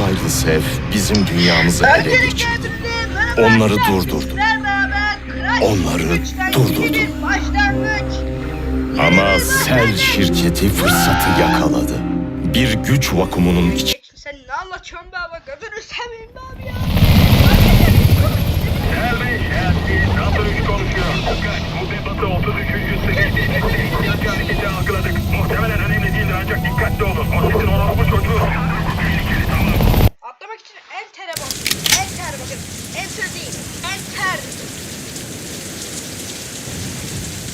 uzaylı Sev bizim dünyamızı ele geçirdi. Onları durdurdu. Onları durdurdu. Ama Sel şirketi fırsatı yakaladı. Bir güç vakumunun iç Sen ne anlatıyorsun be abi? Gözünü seveyim be abi ya. Elbeş, Elbeş, Raptor 3 konuşuyor. Dikkat, Muhtebatı 33. seviyede. İhtiyaç hareketi algıladık. Muhtemelen önemli değildir ancak dikkatli olun. O sizin olan bu çocuğu. Tehlikeli, tamam. Atlamak için enter'e bas. Enter bakın. Enter değil. Enter.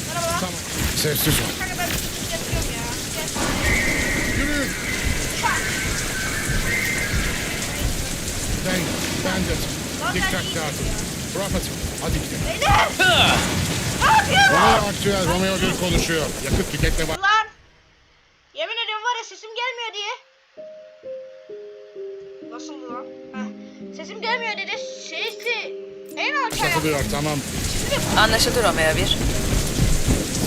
Merhaba. Tamam. Sessiz ol. Kanka ben bir şey yapıyorum ya. Gel. Yürü. Çak. Ben. Lan sen Dikkat dağıtın. Prophet, hadi gidelim. Beyler. Ne yapıyorsun? Romeo Aktüel, Romeo 1 konuşuyor. Yakıt tüketme var. Lan. Yemin ediyorum var ya sesim gelmiyor diye. Nasıldı lan? Heh. Sesim gelmiyor dedi. Sesi en alçak. Satılıyor, tamam. Anlaşıldı Romeo 1.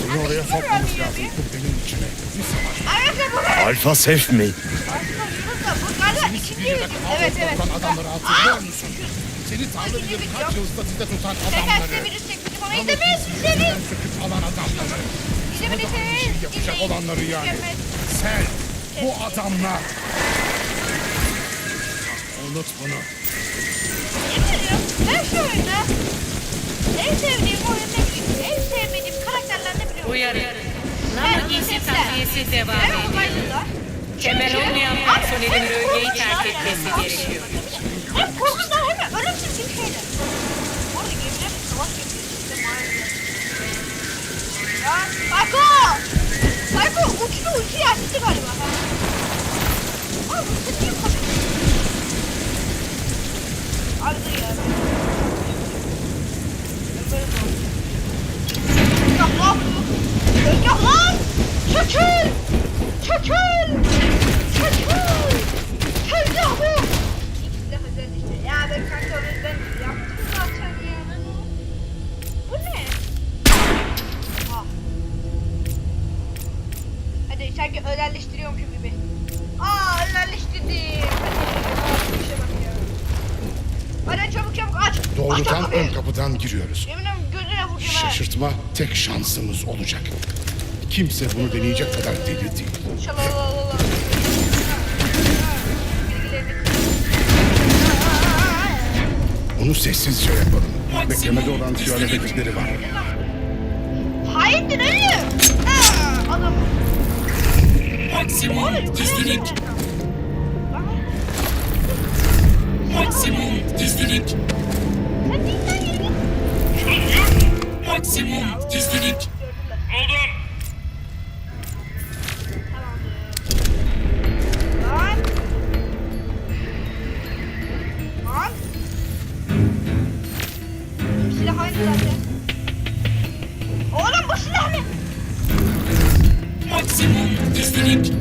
Seni oraya sokmamız lazım. Bu benim içime. Bir savaş. Ayrıca bu ne? Alfa Sef mi? Aslında Yunus da bu galiba ikinci video. Evet evet. adamları hatırlıyor musun? Seni Tanrı bilir kaç yıl statüde tutan Tekerse adamları. virüs çekmişim ama izlemeyiz izlemeyiz. Seni söküp alan adamları. İzlemeyiz şey yapacak olanları yani. Sen, bu adamlar. Unut bunu. Yemin ediyorum ben şu oyunda en sevdiğim oyun ne biliyor musun? En sevmediğim karakterler ne biliyor musun? Uyarı. Nama giysi takviyesi devam ediyor. Kemer olmayan personelin bölgeyi terk etmesi hem- gerekiyor. Hem korkunçlar hem de ölümsüz gibi şeyler. Bu arada gemiler bir savaş yapıyor. İşte maalesef. Ya Psycho! Psycho uçtu uçtu yersizi galiba. ha. Abi bu niye kaçıyorsun? Yok lan! Çekil! Çekil! Çekil! Tezgah bu! İkisi de özel işte. Ya ben kanka onu ben yaptım zaten ya. Bu ne? Ah. Hadi sanki özelleştiriyormuşum gibi. Aa özelleştirdim. Hadi çabuk çabuk aç. aç Doğrudan kapıyı. ön kapıdan giriyoruz. Yeminle gözüne vuracağım. Şaşırtma tek şansımız olacak. Kimse bunu deneyecek kadar deli değil. Şalalalala. Onu sessizce yapalım. Beklemede olan tüyalet ekipleri var. Ölüm. Aa, Adam. Maksimum gizlilik. Maksimum gizlilik. Maksimum gizlilik. Buldum. Silah aynı zaten. Oğlum bu silah ne? Maksimum gizlilik.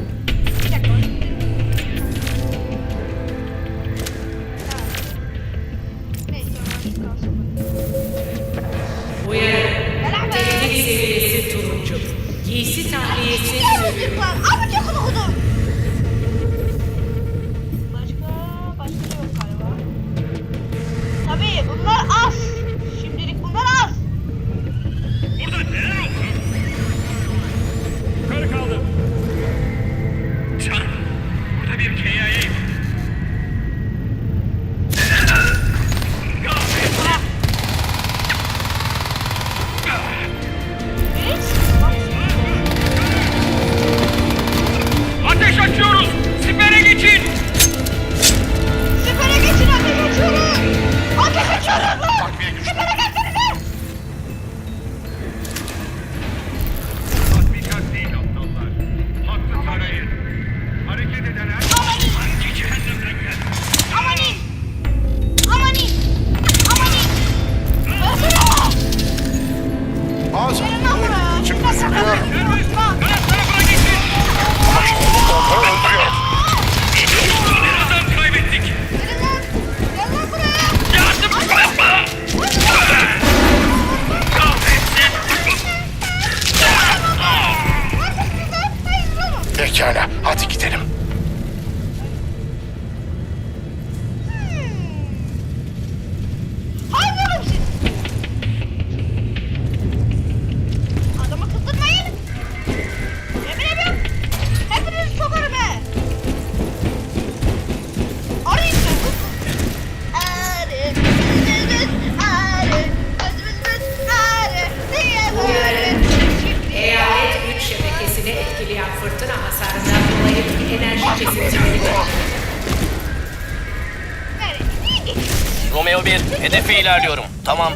ilerliyorum. Tamam.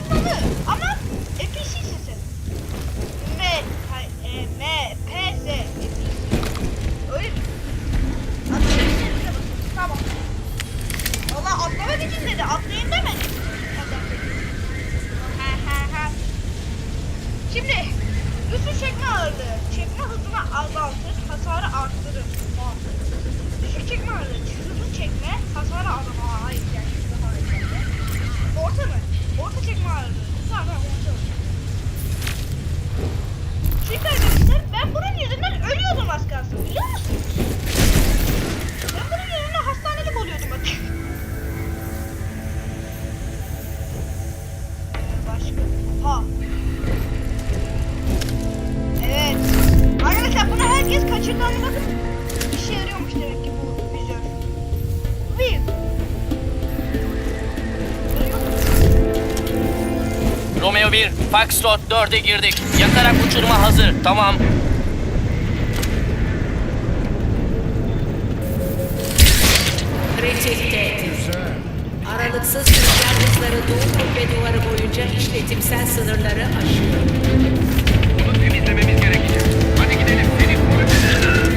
Ama NPC'sin M, e, M, P, Z, Öyle mi? Tamam. Valla atlamak dedi. Atlayın demedi. Şimdi güçlü çekme ağırlığı. Çekme hızını azaltır, hasarı arttırır. Şu çekme ağırlığı. Hızlı çekme, hasarı azaltır. gerçek mağarada. Zaten orada. Çünkü arkadaşlar ben bunun yüzünden ölüyordum az kalsın biliyor musunuz? Foxtrot 4'e girdik. Yakarak uçurma hazır. Tamam. Reçete. Aralıksız rüzgar hızları doğu kubbe duvarı boyunca işletimsel sınırları aşıyor. Bunu temizlememiz gerekecek. Hadi gidelim. Seni kuvvetlenelim.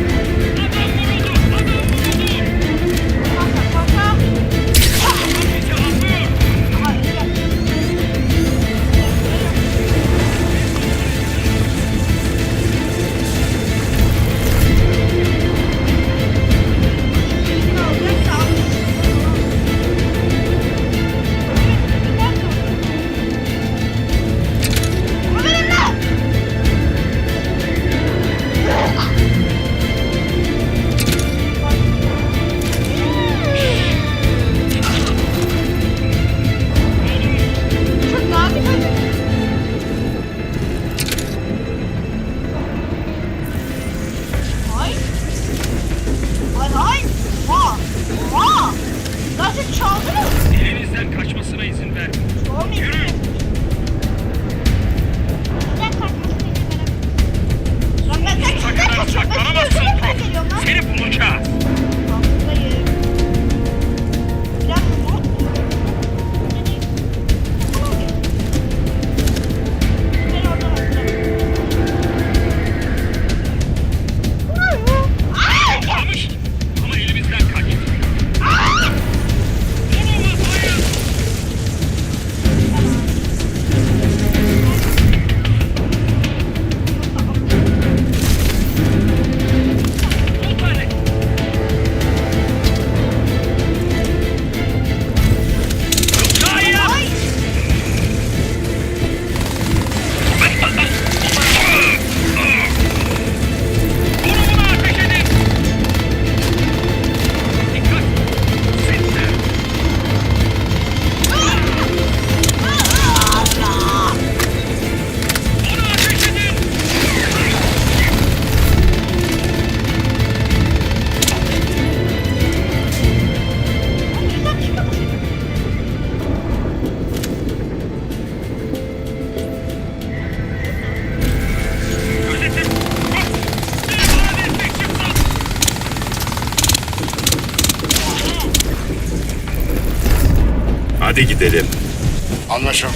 Hadi gidelim. Anlaşıldı.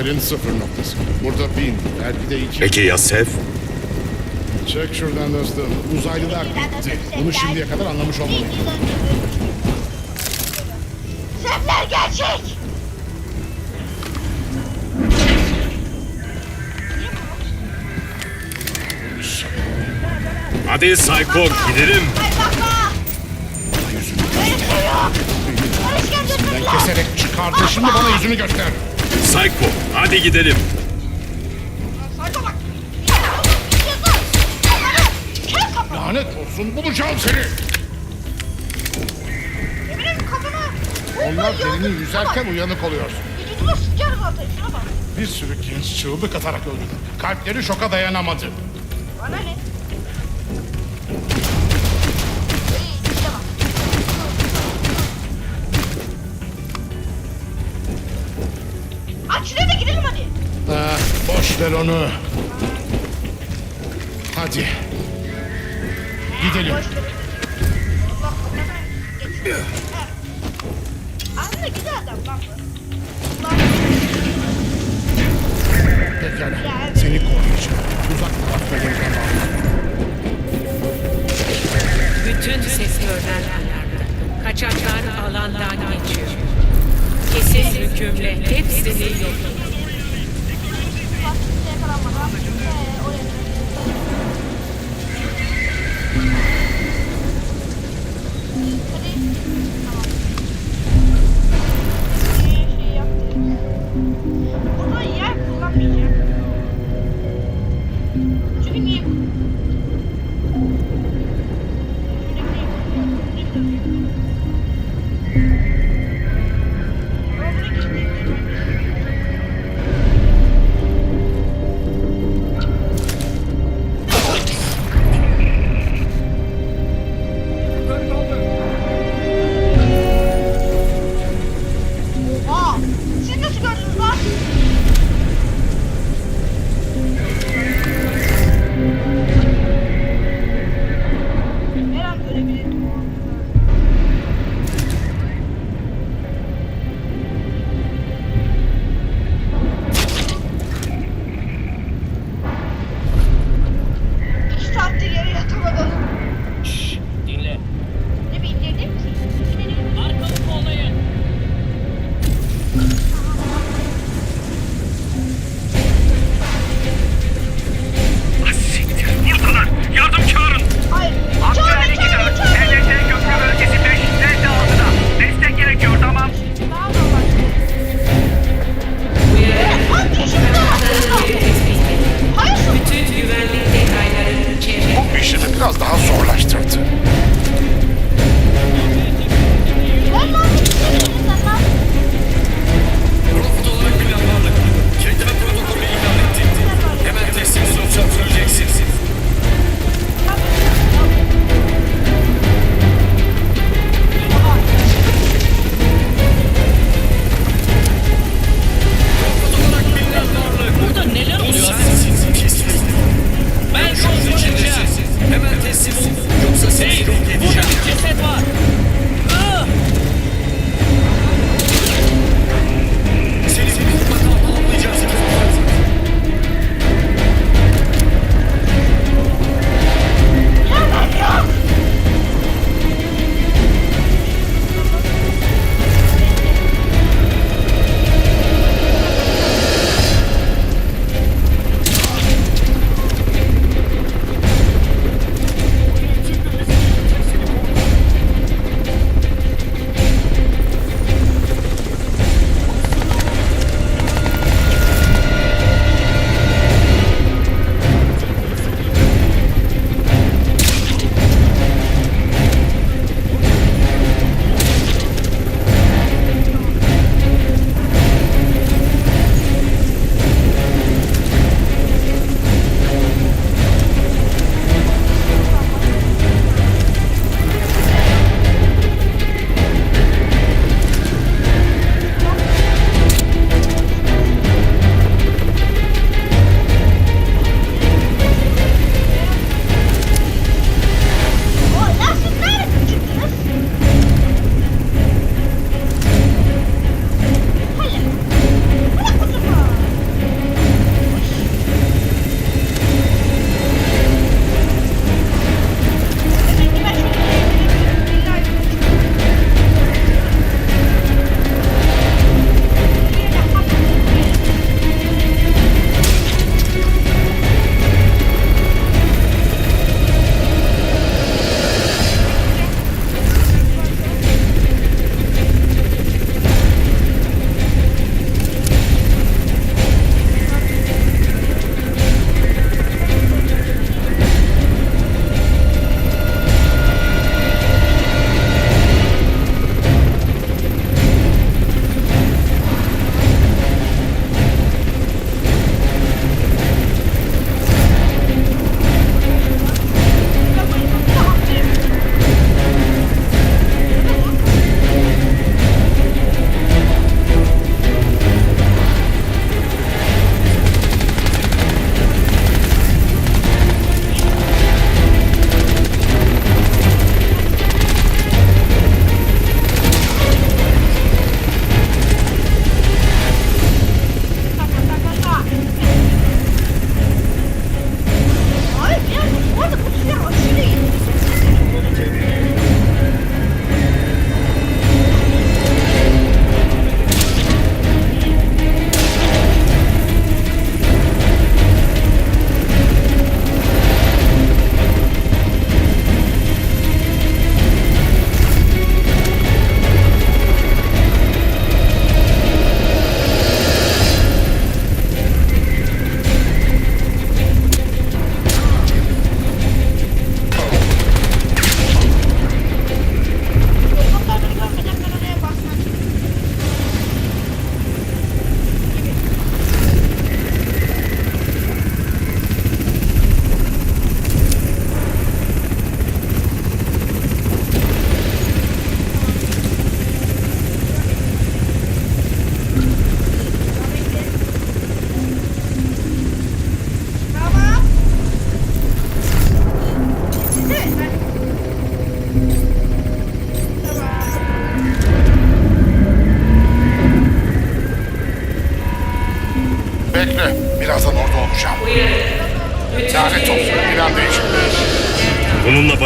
Serin sıfır noktası. Burada bin, belki de iki. Peki ya Sef? Çek şuradan dostum. Uzaylılar bitti. Bunu şimdiye kadar anlamış olmalıyım. Sefler gerçek. Hadi Psycho gidelim. Bir şey getirdim. keserek çıkardı. Şimdi bana yüzünü göster. Psycho hadi gidelim. Lanet olsun bulacağım seni. Onlar derinin yüzerken uyanık oluyorsun. Bir sürü genç çığlık atarak öldü. Kalpleri şoka dayanamadı. Bana ne? Ver onu. Hadi. Gidelim. Aslında güzel adam lan Pekala. Seni koruyacağım. Uzak tarafta yeniden. Bütün sektörler alarmda. Kaçaklar alandan geçiyor. Kesin hükümle hepsini yok. Burada yer kullanmayacağım. Çünkü niye? Gypsy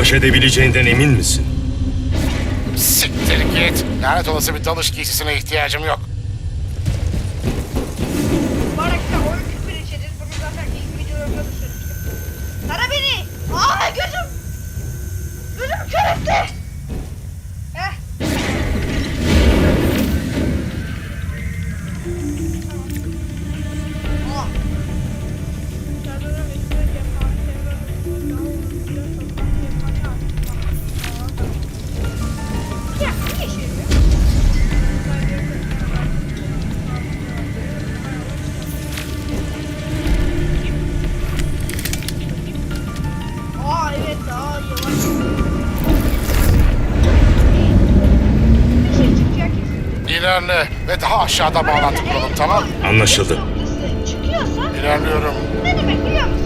baş edebileceğinden emin misin? Siktir git. Lanet olası bir dalış giysisine ihtiyacım yok. ilerle ve daha aşağıda bağlantı kuralım tamam mı? Anlaşıldı. İlerliyorum. Ne demek biliyor musun?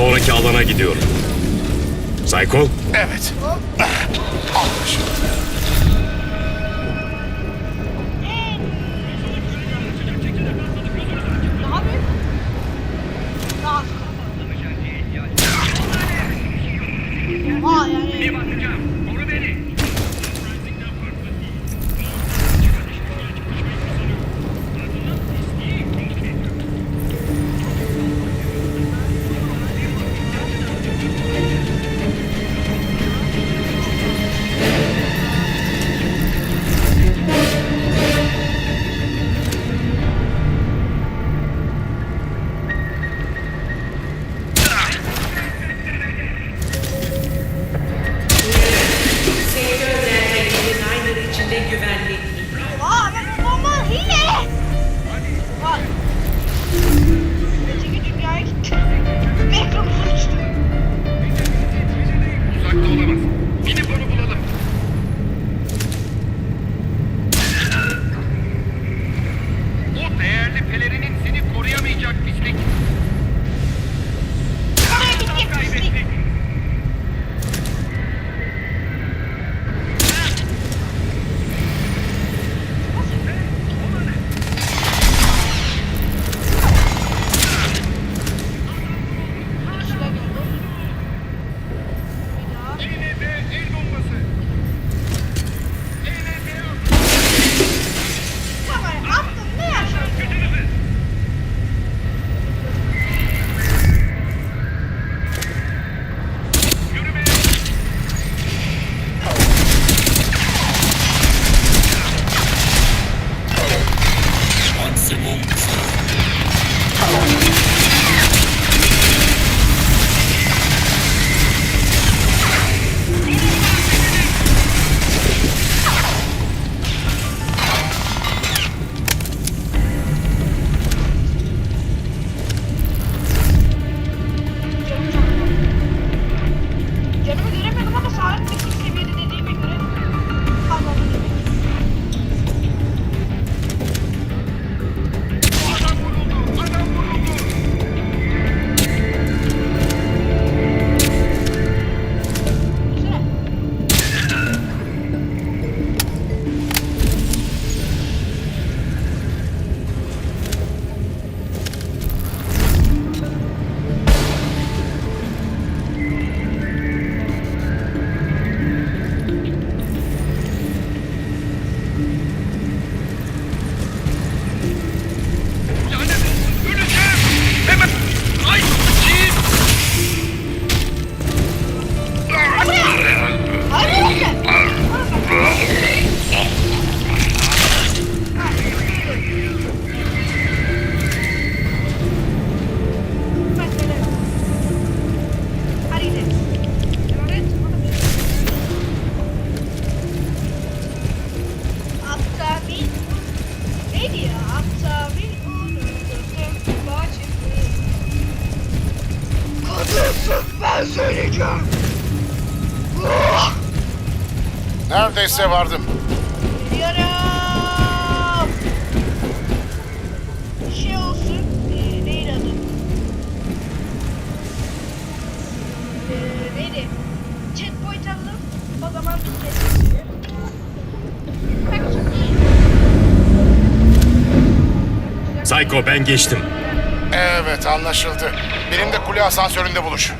Sonraki alana gidiyorum. Psycho? Evet. Hayko ben geçtim. Evet anlaşıldı. Benim de kule asansöründe buluş.